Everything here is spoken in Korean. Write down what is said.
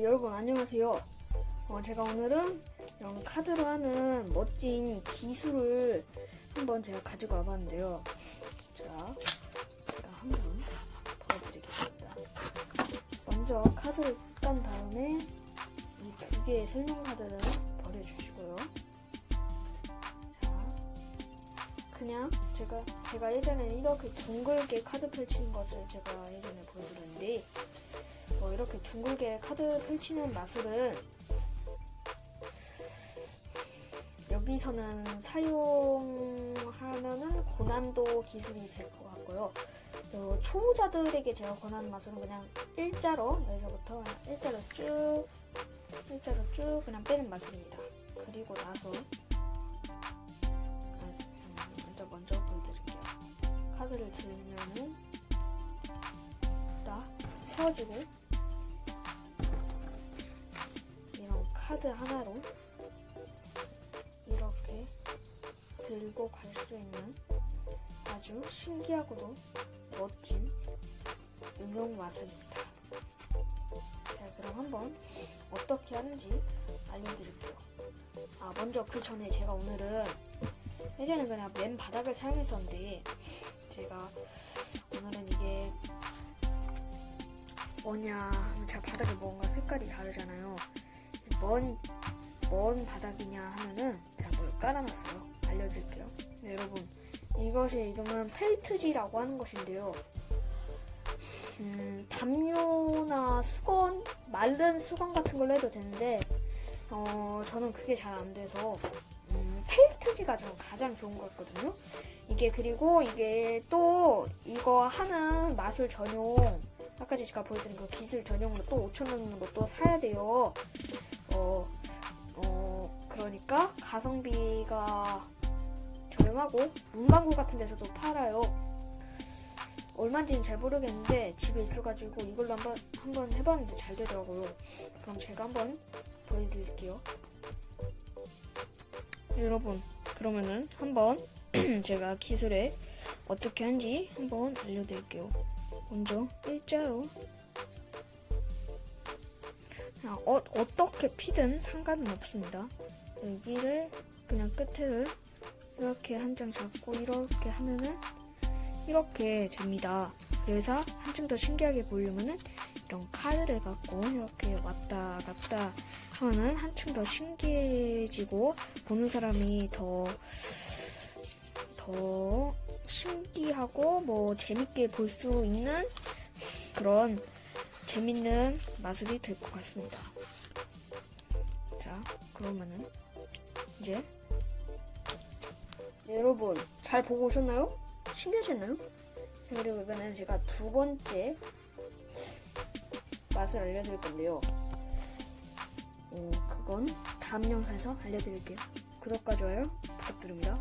여러분 안녕하세요. 어, 제가 오늘은 이런 카드로 하는 멋진 기술을 한번 제가 가지고 와봤는데요. 자, 제가 한번 보여드리겠습니다. 먼저 카드를 딴 다음에 이 두 개의 설명 카드를 버려주시고요. 자, 그냥 제가 제가 예전에 이렇게 둥글게 카드 펼치는 것을 제가 예전에 보여드렸는데 뭐 이렇게 둥글게 카드 펼치는 마술은 여기서는 사용하면은 고난도 기술이 될 것 같고요. 어, 초보자들에게 제가 권하는 마술은 그냥 일자로 여기서부터 일자로 쭉 일자로 쭉 그냥 빼는 마술입니다. 그리고 나서. 먼저 먼저 보여드릴게요. 카드를 들면은 딱 세워지고 카드 하나로 이렇게 들고 갈 수 있는 아주 신기하고도 멋진 응용 마술입니다. 자, 그럼 한번 어떻게 하는지 알려드릴게요. 아, 먼저 그 전에 제가 오늘은 예전에 그냥 맨 바닥을 사용했었는데 제가 오늘은 이게 뭐냐 제가 바닥에 뭔가 색깔이 다르잖아요. 먼, 먼 바닥이냐 하면은 제가 뭘 깔아놨어요. 알려드릴게요. 네, 여러분. 이것의 이름은 펠트지라고 하는 것인데요. 음, 담요나 수건, 마른 수건 같은 걸로 해도 되는데, 어, 저는 그게 잘 안 돼서, 음, 펠트지가 저는 가장 좋은 것 같거든요. 이게 그리고 이게 또 이거 하는 마술 전용, 아까 제가 보여드린 그 기술 전용으로 또 5,000원으로 또 사야 돼요. 어, 어, 그러니까 가성비가 저렴하고 문방구 같은 데서도 팔아요. 얼마인지는 잘 모르겠는데 집에 있어가지고 이걸로 한번 한번 해봤는데 잘 되더라고요. 그럼 제가 한번 보여드릴게요. 여러분 그러면은 한번 제가 기술에 어떻게 하는지 한번 알려드릴게요. 먼저 일자로 어, 어떻게 피든 상관은 없습니다. 여기를 그냥 끝을 이렇게 한 장 잡고 이렇게 하면은 이렇게 됩니다. 그래서 한층 더 신기하게 보려면은 이런 카드를 갖고 이렇게 왔다 갔다 하면은 한층 더 신기해지고 보는 사람이 더, 더 신기하고 뭐 재밌게 볼 수 있는 그런 재밌는 마술이 될 것 같습니다. 자, 그러면은 이제 네, 여러분 잘 보고 오셨나요? 신기하셨나요? 자, 그리고 이번에는 제가 두 번째 맛을 알려드릴 건데요. 어, 그건 다음 영상에서 알려드릴게요. 구독과 좋아요 부탁드립니다.